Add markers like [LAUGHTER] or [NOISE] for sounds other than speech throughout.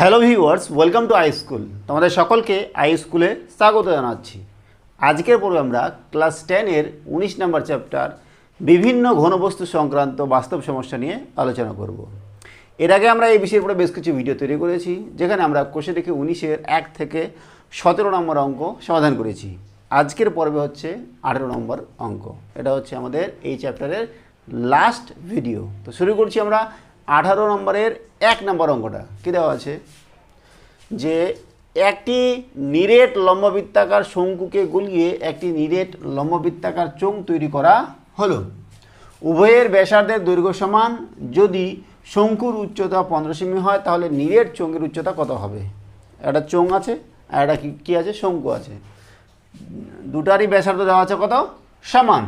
Hello viewers, welcome to I school. তোমাদের সকলকে I স্কুলে স্বাগত জানাচ্ছি। আজকের পর্বে আমরা ক্লাস টেনের উনিশ নম্বর চ্যাপ্টার, বিভিন্ন ঘনবস্তু সংক্রান্ত বাস্তব সমস্যা নিয়ে আলোচনা করব। এর আগে আমরা এই বিষয়ের উপরে বেশ কিছু ভিডিও তৈরি করেছি, যেখানে আমরা কোষে দেখে উনিশের এক থেকে সতেরো নম্বর অঙ্ক সমাধান করেছি। আজকের পর্বে হচ্ছে আঠেরো নম্বর অঙ্ক। এটা হচ্ছে আমাদের এই চ্যাপ্টারের লাস্ট ভিডিও তো শুরু করছি আমরা আঠারো নম্বরের এক নম্বর অঙ্কটা। কী দেওয়া আছে? যে একটি নিরেট লম্ববৃত্তাকার শঙ্কুকে গলিয়ে একটি নিরেট লম্ববৃত্তাকার চোঙ তৈরি করা হলো। উভয়ের ব্যাসার্ধের দৈর্ঘ্য সমান। যদি শঙ্কুর উচ্চতা পনেরো সেমি হয়, তাহলে নিরেট চোঙের উচ্চতা কত হবে? একটা চোঙ আছে, আর একটা কি কী আছে? শঙ্কু আছে। দুটারই ব্যাসার্ধ দেওয়া আছে কত? সমান।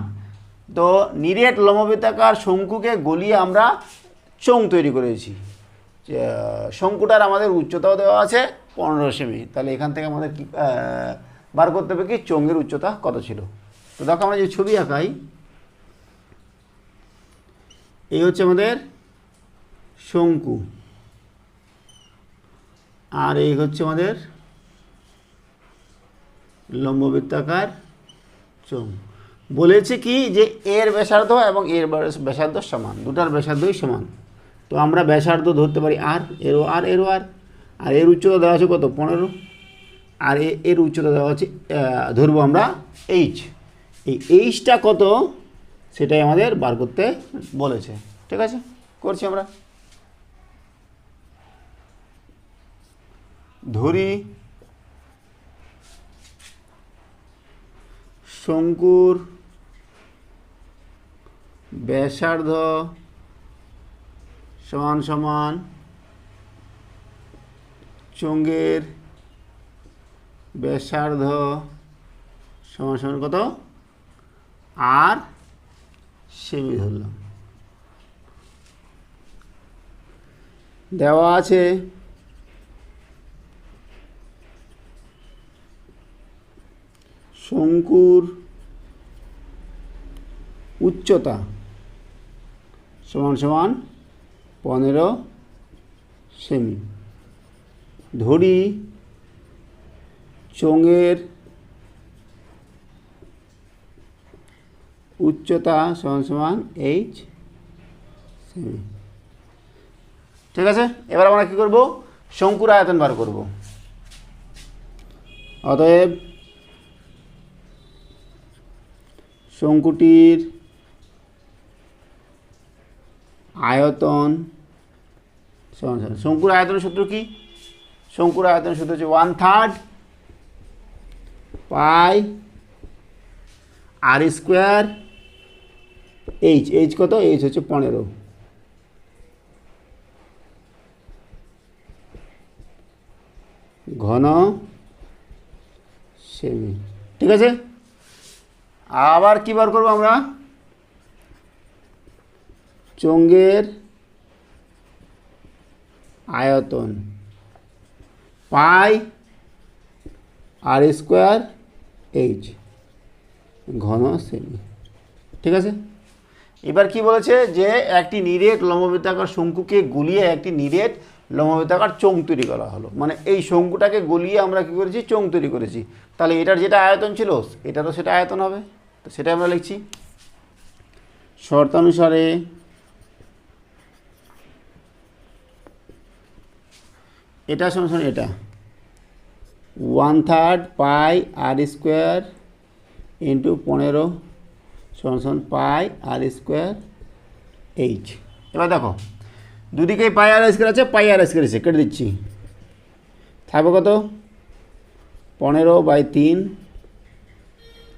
তো নিরেট লম্ববৃত্তাকার শঙ্কুকে গলিয়ে আমরা চোঙ তৈরি করেছি। শঙ্কুটার আমাদের উচ্চতাও দেওয়া আছে পনেরো সেমি। তাহলে এখান থেকে আমাদের কি বার করতে হবে কি? চোঙের উচ্চতা কত ছিল? তো দেখো আমরা যে ছবি আঁকাই, এই হচ্ছে আমাদের শঙ্কু। আর এই হচ্ছে আমাদের লম্ববৃত্তাকার চোঙ। বলেছে কি? যে এর ব্যাসার্ধ এবং এর ব্যাস- ব্যাসার্ধ সমান। দুটার ব্যাসার্ধই সমান। তো আমরা ব্যাসার্ধ ধরতে পারি আর এরও আর এরও আর আর এর উচ্চতা দেওয়া আছে কত? পনেরো। আর এর উচ্চতা দেওয়া আছে ধরবো আমরা এইচ এই এইচটা কত? সেটাই আমাদের বার করতে বলেছে। ঠিক আছে? করছি আমরা। ধরি শঙ্কুর ব্যাসার্ধ সমান সমান চঙ্গের ব্যাসার্ধ সমান সমান কত? আর সেমি ধরলাম। দেওয়া আছে শঙ্কুর উচ্চতা সমান সমান পনেরো সেমি। ধরি চোঙের উচ্চতা সমান সমান এইচ সেমি। ঠিক আছে? এবার আমরা কী করব? শঙ্কুর আয়তন বার করব। অতএব শঙ্কুটির আয়তন শঙ্কুর আয়তনের সূত্র কি? শঙ্কুর আয়তনের সূত্র হচ্ছে one third pi r square h h কত? এইচ হচ্ছে পনেরো। ঘন সেমি ঠিক আছে? আবার কী বার করব আমরা? চোঙের আয়তন পাই আর স্কোয়ার এইচ, ঘন সেমি ঠিক আছে? এবার কি বলেছে যে একটি নিরেট লম্ববৃত্তাকার শঙ্কুকে গুলিয়ে একটি নিরেট লম্ববৃত্তাকার চোঙ তৈরি করা হলো। মানে এই শঙ্কুটাকে গলিয়ে আমরা কি করেছি? চোঙ তৈরি করেছি। তাহলে এটার যেটা আয়তন ছিল, এটারও সেটা আয়তন হবে। তো সেটা আমরা লিখছি। শর্তানুসারে এটা সমান এটা। One third pi r square into পনেরো সমান পাই আর স্কোয়ার এইচ এবার দেখো দুদিকে পাই আর স্কোয়ার আছে পাই আর স্কোয়ার আছে, কেটে দিচ্ছি। থাকবে কত? পনেরো বাই তিন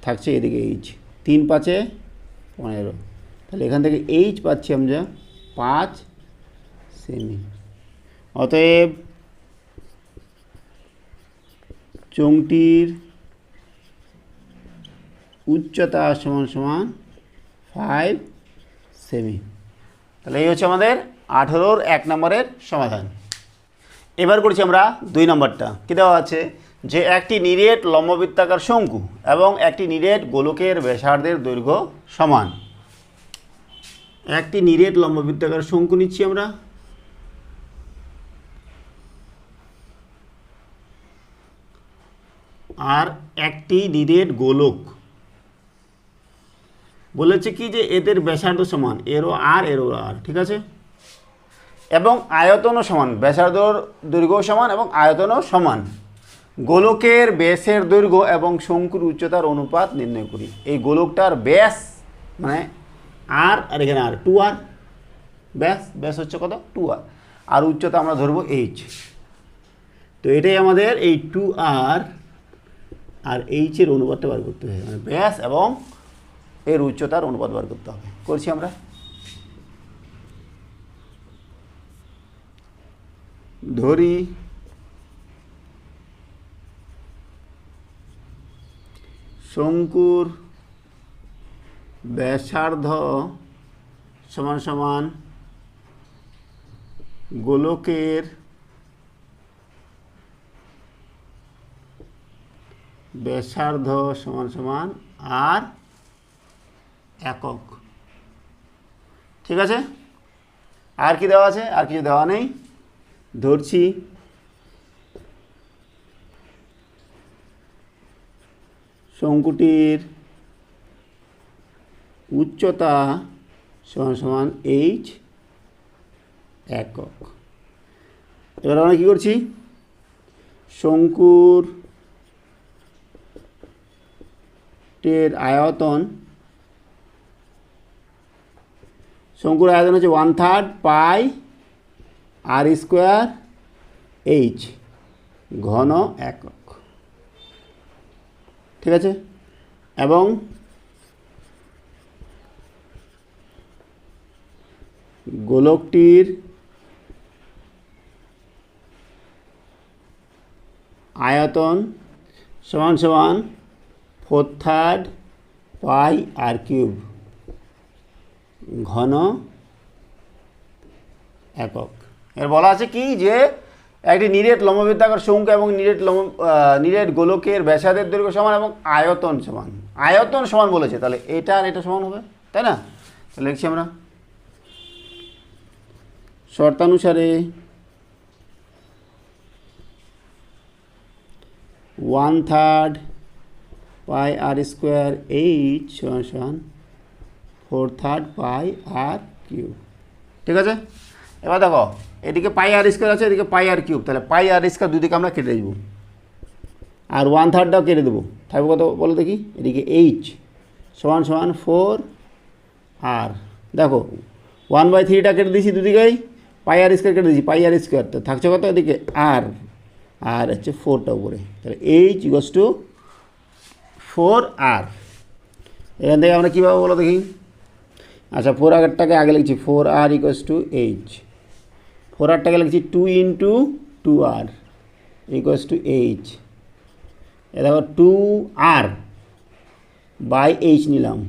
থাকছে এদিকে এইচ তিন পাঁচে পনেরো। তাহলে এখান থেকে এইচ পাচ্ছি আমরা পাঁচ সেমি। অতএব চোঙটির উচ্চতা সমান সমান ফাইভ সেমি তাহলে এই হচ্ছে আমাদের আঠেরোর এক নম্বরের সমাধান। এবার করছি আমরা দুই নম্বরটা। কী দেওয়া আছে? যে একটি নিরেট লম্ববৃত্তাকার শঙ্কু এবং একটি নিরেট গোলকের ব্যাসার্ধের দৈর্ঘ্য সমান। একটি নিরেট লম্ববৃত্তাকার শঙ্কু নিচ্ছি আমরা। আর একটি নিরেট গোলক। বলেছে কি যে এদের ব্যাসার্ধ সমান, এরও আর এরও আর, ঠিক আছে? এবং আয়তনও সমান, ব্যাসার্ধর দৈর্ঘ্য সমান এবং আয়তনও সমান। গোলকের ব্যাসের দৈর্ঘ্য এবং শঙ্কুর উচ্চতার অনুপাত নির্ণয় করি। এই গোলকটার ব্যাস মানে আর আর এখানে আর টু আর ব্যাস ব্যাস হচ্ছে কত? টু আর আর উচ্চতা আমরা ধরবো এইচ তো এটাই আমাদের এই টু আর আর এইচের অনুপাতটা বার করতে হবে। মানে ব্যাস এবং এর উচ্চতার অনুপাত বার করতে হবে। করছি আমরা? ধরি। শঙ্কুর ব্যাসার্ধ সমান সমান গোলকের ব্যাসার্ধ সমান সমান আর একক। ঠিক আছে? আর কি দেওয়া আছে? আর কিছু দেওয়া নেই। ধরছি। শঙ্কুটির উচ্চতা সমান সমান এইচ একক। এবার আমরা কী করছি? শঙ্কুর টের আয়তন শঙ্কুর আয়তন হচ্ছে one third pi r square h ঘন একক। ঠিক আছে? এবং গোলকটির আয়তন সমান সমান four third pi r cube. ঘন একক। এর বলা আছে কি যে একটি নিরেট লম্ববৃত্তাকার শঙ্কু এবং নিরেট আহ, নিরেট গোলকের ব্যাসার্ধের দৈর্ঘ্য সমান এবং আয়তন সমান। আয়তন সমান বলেছে তাহলে এটা আর এটা সমান হবে তাই না? তাহলে লিখছি আমরা। শর্তানুসারে one third pi r square h সমান সমান four third pi r cube. ঠিক আছে? এবার দেখো, এদিকে পাই আর স্কোয়ার আছে, এদিকে পাই আর কিউব। তাহলে পাই আর স্কোয়ার দুদিকে আমরা কেটে দেবো। আর ওয়ান থার্ডটাও কেটে দেবো। থাকবে কত বলো দেখি? এদিকে এইচ সমান সমান ফোর আর। দেখো, ওয়ান বাই থ্রিটা কেটে দিয়েছি দুদিকেই, পাই আর স্কোয়ার কেটে দিয়েছি, পাই আর স্কোয়ার। তো থাকছে কত এদিকে? আর আর হচ্ছে ফোরটা উপরে। তাহলে h equals to four r. এখান থেকে আমরা কীভাবে বলো দেখি? আচ্ছা ফোর আগেরটাকে আগে লিখছি four r equals to h four আরটাকে লিখছি two into two r equals to h এ দেখো টু আর বাই এইচ নিলাম।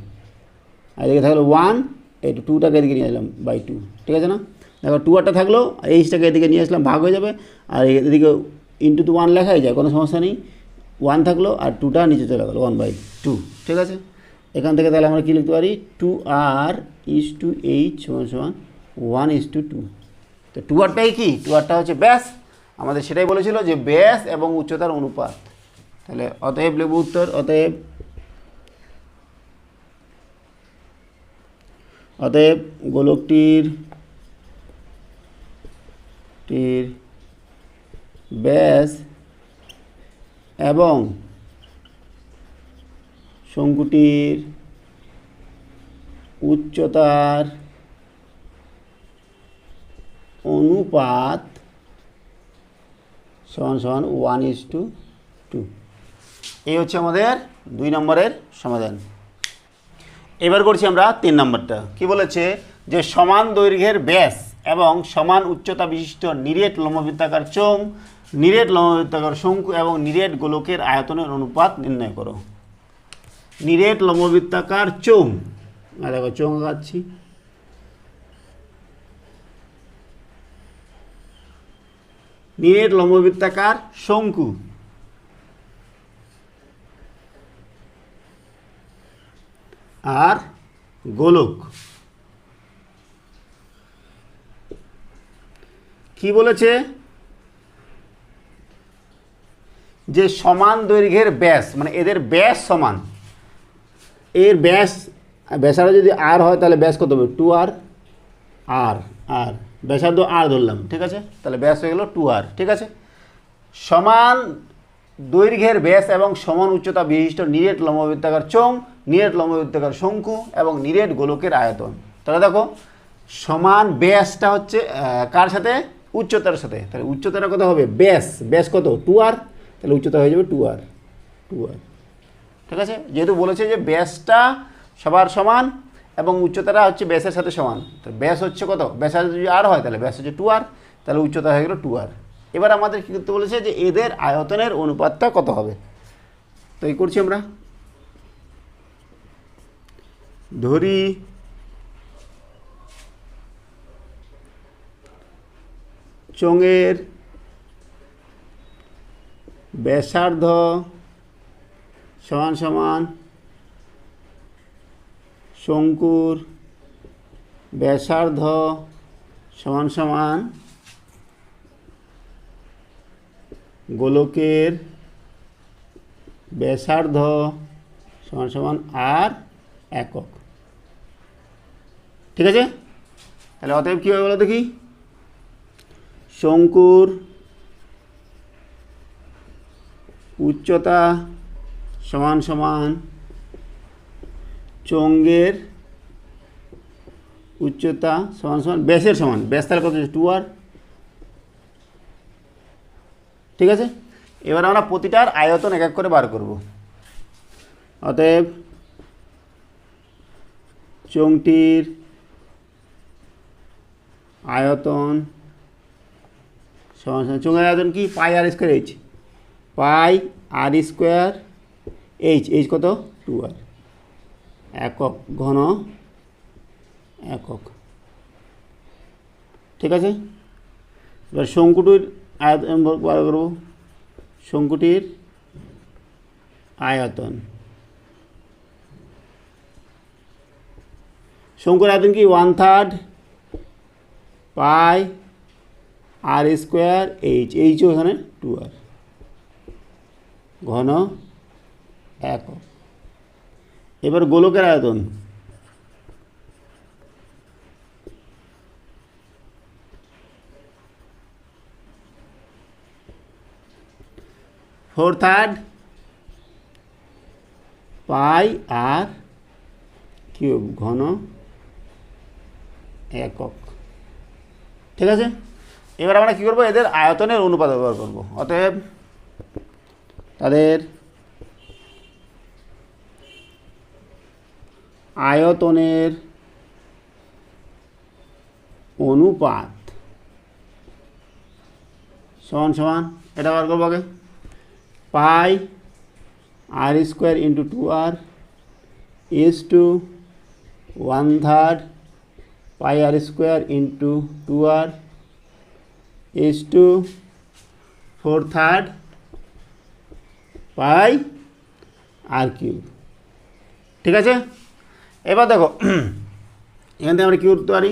আর এদিকে থাকল ওয়ান এই টুটাকে এদিকে নিয়ে আসলাম বাই টু ঠিক আছে না? দেখো টু আরটা থাকল এইচটাকে এদিকে নিয়ে আসলাম, ভাগ হয়ে যাবে। আর এদিকে ইন্টু টু ওয়ান লেখাই যায়, কোনো সমস্যা নেই। ওয়ান থাকল আর টুটা নিচে চলে গেলো ওয়ান বাই টু ঠিক আছে? এখান থেকে তাহলে আমরা কী লিখতে পারি? Two r is two h সমান সমান one is to two two two আরটাই কি? টু আরটা হচ্ছে ব্যাস। আমাদের সেটাই বলেছিল যে ব্যাস এবং উচ্চতার অনুপাত। তাহলে অতএব লেবু উত্তর, অতএব অতএব গোলকটির টির ব্যাস এবং শঙ্কুটির উচ্চতার অনুপাত সমান সমান ওয়ান ইস টু টু এই হচ্ছে আমাদের দুই নম্বরের সমাধান। এবার করছি আমরা তিন নম্বরটা। কি বলেছে? যে সমান দৈর্ঘ্যের ব্যাস এবং সমান উচ্চতা বিশিষ্ট নিরেট লম্ববৃত্তাকার চোঙ নিরেট লম্ববৃত্তাকার শঙ্কু এবং নিরেট গোলকের আয়তনের অনুপাত নির্ণয় করো। নিরেট লম্ববৃত্তাকার আর দেখো চোঙ আঁকাচ্ছি নিরেট লম্ববৃত্তাকার শঙ্কু। আর গোলক। কি বলেছে? যে সমান দৈর্ঘ্যের ব্যাস মানে এদের ব্যাস সমান। এর ব্যাস, ব্যাসার্ধ যদি আর হয়, তাহলে ব্যাস কত হবে? টু আর আর আর ব্যাসার্ধ আর ধরলাম, ঠিক আছে? তাহলে ব্যাস হয়ে গেল টু আর ঠিক আছে? সমান দৈর্ঘ্যের ব্যাস এবং সমান উচ্চতা বিশিষ্ট নিরেট লম্ববৃত্তাকার চোং নিরেট লম্ববৃত্তাকার শঙ্কু এবং নিরেট গোলকের আয়তন। তাহলে দেখো, সমান ব্যাসটা হচ্ছে কার সাথে? উচ্চতার সাথে। তাহলে উচ্চতাটা কত হবে? ব্যাস। ব্যাস কত? টু আর তাহলে উচ্চতা হয়ে যাবে টু আর টু আর ঠিক আছে? যেহেতু বলেছে যে ব্যাসটা সবার সমান এবং উচ্চতাটা হচ্ছে ব্যাসের সাথে সমান, তো ব্যাস হচ্ছে কত? ব্যাসার্ধ যদি আর হয়, তাহলে ব্যাস হচ্ছে টু আর তাহলে উচ্চতা হয়ে গেলো টু আর এবার আমাদের কী করতে বলেছে যে এদের আয়তনের অনুপাতটা কত হবে? তো এই করছি আমরা। ধরি চোঙের ব্যাসার্ধ সমান সমান শঙ্কুর ব্যাসার্ধ সমান সমান গোলকের ব্যাসার্ধ সমান সমান আর একক। ঠিক আছে? তাহলে অতএব কী হবে বলো দেখি? শঙ্কুর উচ্চতা সমান সমান চঙ্গের উচ্চতা সমান সমান ব্যাসের সমান, ব্যাস তাহলে কত টু আর ঠিক আছে? এবার আমরা প্রতিটার আয়তন এক এক করে বার করব। অতএব চোংটির আয়তন সমান সমান চোঙের আয়তন কি? Pi r square h pi r square h h কত? Two r. একক ঘন একক। ঠিক আছে? এবার শঙ্কুটির আয়তন বার করব। শঙ্কুটির আয়তন। শঙ্কুর আয়তন কি? One third pi r square h, HO এখানে টু আর। ঘন একক এবার গোলকের আয়তন। Four third pi r cube ঘন একক। ঠিক আছে? এবার আমরা কী করব? এদের আয়তনের অনুপাত ব্যবহার করব। অতএব তাদের আয়তনের অনুপাত সমান সমান, এটা বার করব আগে। Pi r square into two r is to one third pi r square into two r is to four third pi r cube ঠিক আছে এবার দেখো এখান থেকে আমরা কী করতে পারি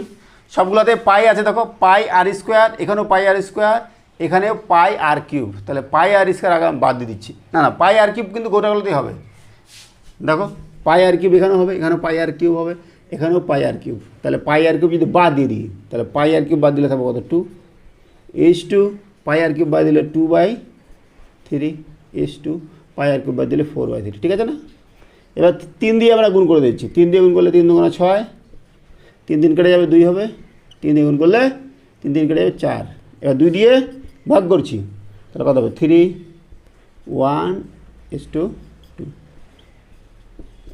সবগুলোতে পাই আছে দেখো পাই আর স্কোয়ার এখানেও পাই আর স্কোয়ার এখানেও পাই আর কিউব তাহলে পাই আর স্কোয়ার আগে বাদ দিয়ে দিচ্ছি না না পাই আর কিউব কিন্তু গোটাগুলোতেই হবে দেখো পাই আর কিউব এখানেও হবে এখানেও পাই আর কিউব হবে এখানেও পাই আর কিউব তাহলে পাই আর কিউব যদি বাদ দিয়ে দিই তাহলে পাই আর কিউব বাদ দিলে থাকবে কত two h two pi r cube বাদ দিলে two by three h two pi r cube বাদ দিলে ফোর বাই থ্রি ঠিক আছে না? এবার তিন দিয়ে আমরা গুণ করে দিচ্ছি। তিন দিয়ে গুণ করলে তিন দুগুণা ছয়, তিন দিন কেটে যাবে দুই হবে। তিন দিয়ে গুণ করলে তিন দিন কেটে যাবে চার। এবার দুই দিয়ে ভাগ করছি, তাহলে কত হবে? Three one is to two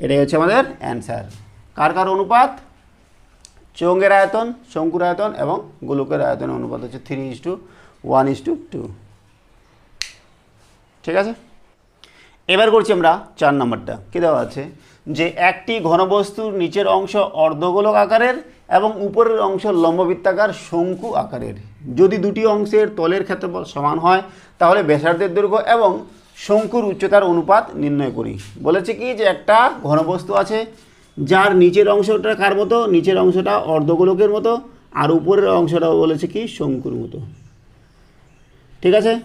two হচ্ছে আমাদের অ্যান্সার কার কার অনুপাত? চৌঙ্গের আয়তন, শঙ্কুর আয়তন এবং গোলকের আয়তনের অনুপাত হচ্ছে three is to one is to two ঠিক আছে? এবার করছি আমরা চার নম্বরটা। কী দেওয়া আছে? যে একটি ঘনবস্তুর নিচের অংশ অর্ধগোলক আকারের এবং উপরের অংশ লম্ববৃত্তাকার শঙ্কু আকারের। যদি দুটি অংশের তলের ক্ষেত্রফল সমান হয়, তাহলে ব্যাসার্ধের দৈর্ঘ্য এবং শঙ্কুর উচ্চতার অনুপাত নির্ণয় করি। বলেছে কি যে একটা ঘনবস্তু আছে, যার নিচের অংশটা কার মতো? নিচের অংশটা অর্ধগোলকের মতো, আর উপরের অংশটা বলেছে কি, শঙ্কুর মতো। ঠিক আছে?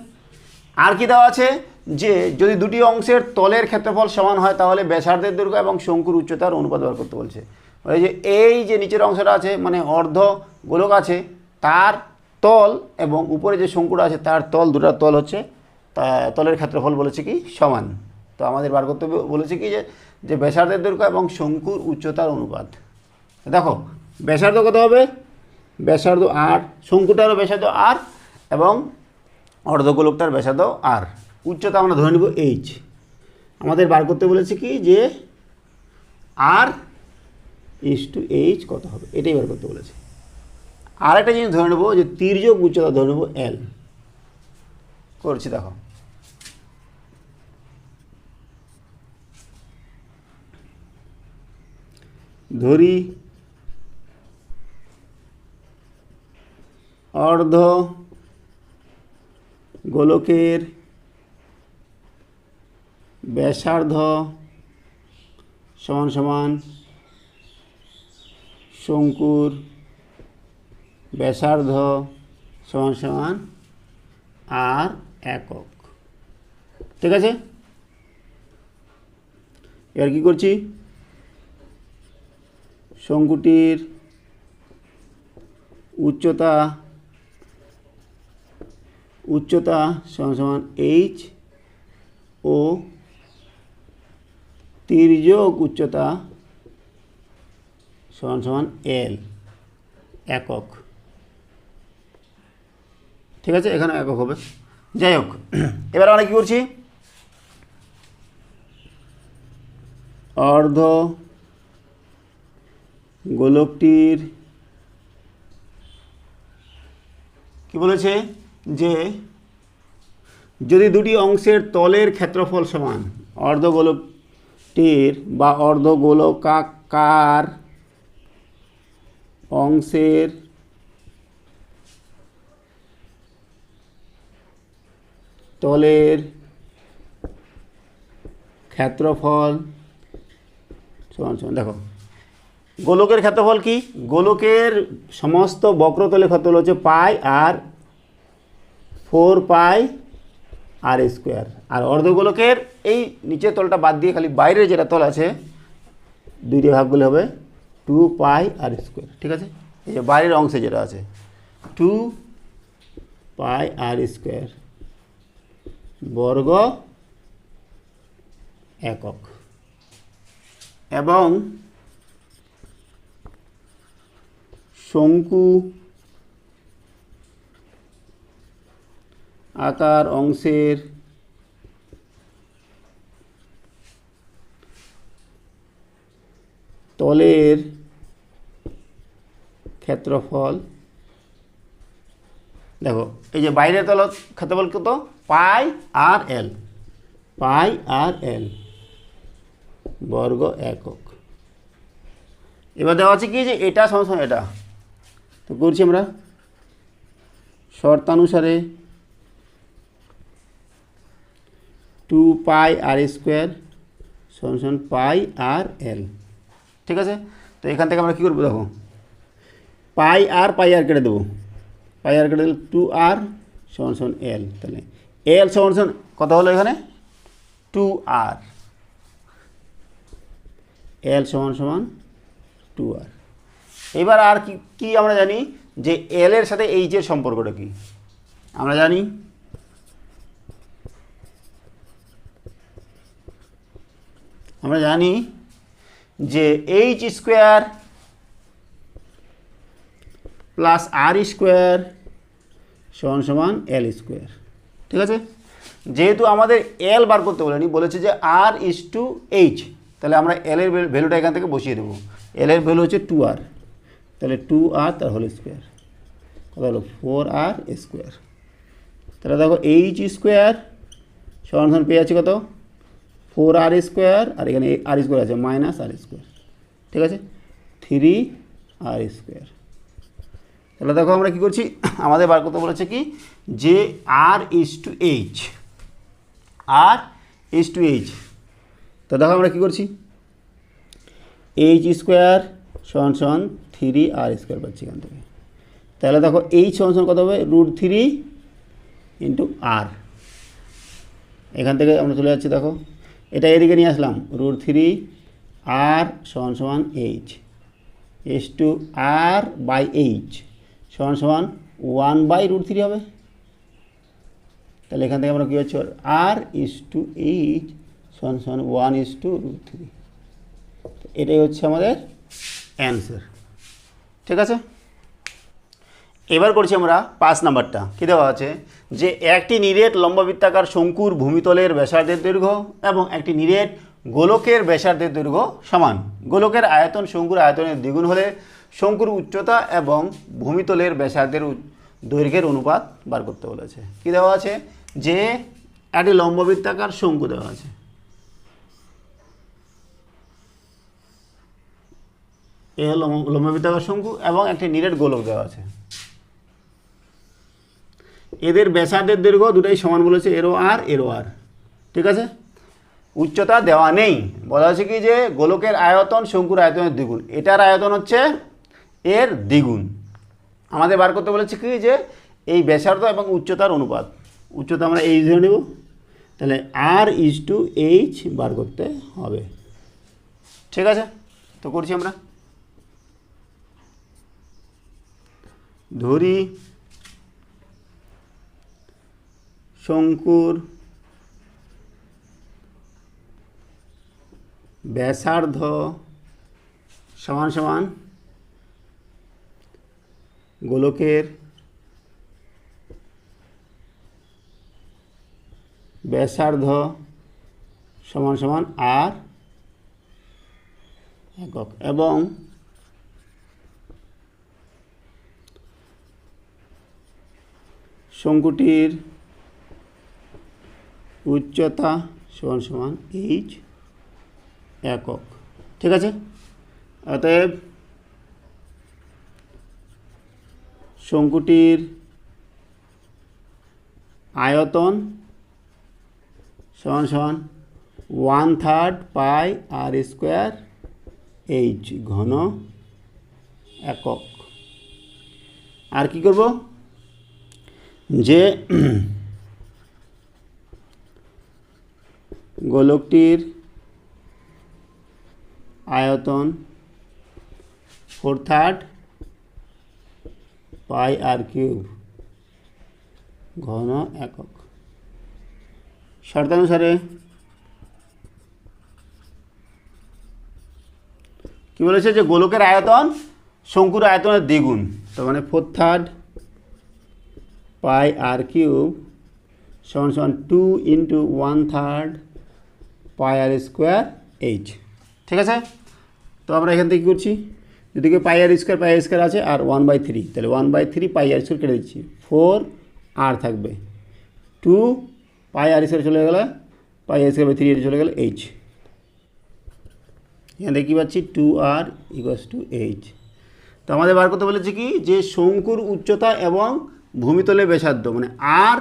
আর কি দেওয়া আছে? যে যদি দুটি অংশের তলের ক্ষেত্রফল সমান হয়, তাহলে ব্যাসার্ধের দৈর্ঘ্য এবং শঙ্কুর উচ্চতার অনুপাত বার করতে বলছে। বলে যে এই যে নিচের অংশটা আছে মানে অর্ধ গোলক আছে, তার তল এবং উপরে যে শঙ্কুটা আছে, তার তল দুটার তল হচ্ছে তলের ক্ষেত্রফল বলেছে কি? সমান। তো আমাদের বার করতে বলেছে কি যে যে ব্যাসার্ধের দৈর্ঘ্য এবং শঙ্কুর উচ্চতার অনুপাত। দেখো, ব্যাসার্ধ কত হবে? ব্যাসার্ধ আর, শঙ্কুটারও ব্যাসার্ধ আর এবং অর্ধগোলকটার ব্যাসার্ধ আর। উচ্চতা আমরা ধরে নেব এইচ আমাদের বার করতে বলেছে কি যে আর ইস টু এইচ কত হবে? এটাই বার করতে বলেছে। আর একটা জিনিস ধরে নেব যে তির্যক উচ্চতা ধরে নেব এল করছি দেখো। ধরি অর্ধ গোলকের ব্যাসার্ধ সমান সমান শঙ্কুর ব্যাসার্ধ সমান সমান আর একক। ঠিক আছে? এবার কি করছি? শঙ্কুটির উচ্চতা উচ্চতা সমান সমান এইচ ও তির্যক উচ্চতা সমান সমান এল একক। ঠিক আছে? এখানে একক হবে। যাই হোক, এবার আমরা কী করছি? অর্ধ গোলকটির কি বলেছে? যে যদি দুটি অংশের তলের ক্ষেত্রফল সমান অর্ধগোলকটির বা অর্ধগোলকাকার অংশের তলের ক্ষেত্রফল, সমান সমান, দেখো। গোলকের ক্ষেত্রফল কি? গোলকের সমস্ত বক্রতলের ক্ষেত্রফল হচ্ছে পাই আর ফোর পাই আর স্কোয়ার। আর অর্ধগোলকের এই নিচের তলটা বাদ দিয়ে খালি বাইরের যেটা তল আছে, দুইটি ভাগগুলো হবে টু পাই আর স্কোয়ার, ঠিক আছে? এই যে বাইরের অংশে যেটা আছে, টু পাই আর স্কোয়ার বর্গ একক। এবং শঙ্কু আকার অংশের তলের ক্ষেত্রফল, দেখো, এই যে বাইরের তল ক্ষেত্রফল কত? পাই আর এল, পাই আর এল বর্গ একক। এবার দেওয়া আছে কি যে এটা সমান এটা? তো করছি আমরা। শর্তানুসারে টু পাই আর স্কোয়ার সমান পাই আর এল ঠিক আছে? তো এখান থেকে আমরা কী করব দেখো? পাই আর পাই আর কেটে দেবো। পাই আর কেটে দিলে টু আর সমান সমান এল তাহলে এল সমান সমান কত হলো এখানে? টু আর এল সমান সমান টু আর এবার আর কি কি আমরা জানি? যে এল এর সাথে এইচের সম্পর্কটা কি? আমরা জানি আমরা জানি যে h square plus r square সমান সমান এল স্কোয়ার ঠিক আছে? যেহেতু আমাদের এল বার করতে বলেনি, বলেছে যে আর ইস টু এইচ তাহলে আমরা এল এর ভ্যালুটা এখান থেকে বসিয়ে দেবো। এল এর ভ্যালু হচ্ছে টু আর তাহলে টু আর তার হোল স্কোয়ার কত হলো? ফোর আর স্কোয়ার তাহলে দেখো এইচ স্কোয়ার সমান সমান পেয়ে যাচ্ছে কত? ফোর আর স্কোয়ার, আর এখানে আর স্কোয়ার আছে, মাইনাস আর স্কোয়ার। ঠিক আছে? Three r square. তাহলে দেখো আমরা কী করছি? [COUGHS] আমাদের বার করতে বলেছে কি? যে r is to h r is to h তো দেখো আমরা কী করছি? এইচ স্কোয়ার সমান সমান থ্রি আর স্কোয়ার পাচ্ছি এখান থেকে। তাহলে দেখো এইচ সমান সমান কত হবে? রুট থ্রি ইন্টু আর এখান থেকে আমরা চলে যাচ্ছি দেখো। এটা এদিকে নিয়ে আসলাম। রুট থ্রি আর সমান সমান h is to r by h সমান সমান ওয়ান বাই রুট থ্রি হবে। তাহলে এখান থেকে আমরা কী হচ্ছে আর ইস টু এইচ সমান সমান one is to root three এটাই হচ্ছে আমাদের অ্যান্সার ঠিক আছে? এবার করছি আমরা পাঁচ নাম্বারটা। কী দেওয়া আছে? যে একটি নিরেট লম্ববৃত্তাকার শঙ্কুর ভূমিতলের ব্যাসার্ধের দৈর্ঘ্য এবং একটি নিরেট গোলকের ব্যাসার্ধের দৈর্ঘ্য সমান। গোলকের আয়তন শঙ্কুর আয়তনের দ্বিগুণ হলে শঙ্কুর উচ্চতা এবং ভূমিতলের ব্যাসার্ধের দৈর্ঘ্যের অনুপাত বার করতে বলেছে। কী দেওয়া আছে? যে একটি লম্ববৃত্তাকার শঙ্কু দেওয়া আছে। এ লম্ববৃত্তাকার শঙ্কু এবং একটি নিরেট গোলক দেওয়া আছে। এদের ব্যাসার্ধের দৈর্ঘ্য দুটাই সমান বলেছে এরো আর এরো আর। ঠিক আছে? উচ্চতা দেওয়া নেই। বলা হচ্ছে কি যে গোলকের আয়তন শঙ্কুর আয়তনের দ্বিগুণ। এটার আয়তন হচ্ছে এর দ্বিগুণ। আমাদের বার করতে বলেছে কি যে এই ব্যাসার্ধ এবং উচ্চতার অনুপাত। উচ্চতা আমরা এইচ ধরে নেব। তাহলে আর ইজ টু এইচ বার করতে হবে। ঠিক আছে? তো করছি আমরা। ধরি শঙ্কুর ব্যাসার্ধ সমান সমান গোলকের ব্যাসার্ধ সমান সমান আর একক। এবং শঙ্কুটির উচ্চতা সমান সমান এইচ একক। ঠিক আছে? অতএব শঙ্কুটির আয়তন সমান সমান one third pi r square h ঘন একক। আর কি করব? যে গোলকটির আয়তন four third pi r cube ঘন একক। শর্তানুসারে কি বলেছে যে গোলকের আয়তন শঙ্কুর আয়তনের দ্বিগুণ, তার মানে four third pi r cube সমান সমান two into one third pi r square h. ঠিক আছে? তো আমরা এখান থেকে করছি? যেদিকে পাই আর স্কোয়ার, পাই আর স্কোয়ার আছে আর ওয়ান বাই থ্রি তাহলে one by three pi r square কেটে দিচ্ছি। ফোর আর থাকবে। টু পাই আর স্কোয়ার চলে গেলে, pi r square by three চলে গেলে এইচ এখান থেকে কী পাচ্ছি? Two r equals two h তো আমাদের বার করতে বলেছে কি? যে শঙ্কুর উচ্চতা এবং ভূমিতলের ব্যাসার্ধ মানে আর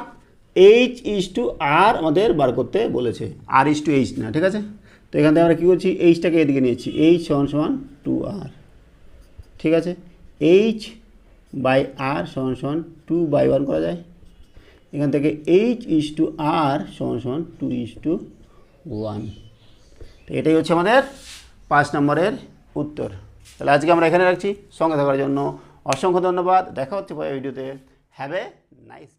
এইচ ইস টু আর আমাদের বার করতে বলেছে। আর ইস টু এইচ না, ঠিক আছে? তো এখান থেকে আমরা কী করছি? এইচটাকে এদিকে নিয়েছি এইচ সমান সমান টু আর ঠিক আছে? এইচ বাই আর সমান সমান টু বাই ওয়ান করা যায়। এখান থেকে এইচ ইস টু আর সমান সমান টু ইস টু ওয়ান তো এটাই হচ্ছে আমাদের পাঁচ নম্বরের উত্তর। তাহলে আজকে আমরা এখানে রাখছি। সঙ্গে থাকার জন্য অসংখ্য ধন্যবাদ। দেখা হচ্ছে পরের ভিডিওতে। Have a nice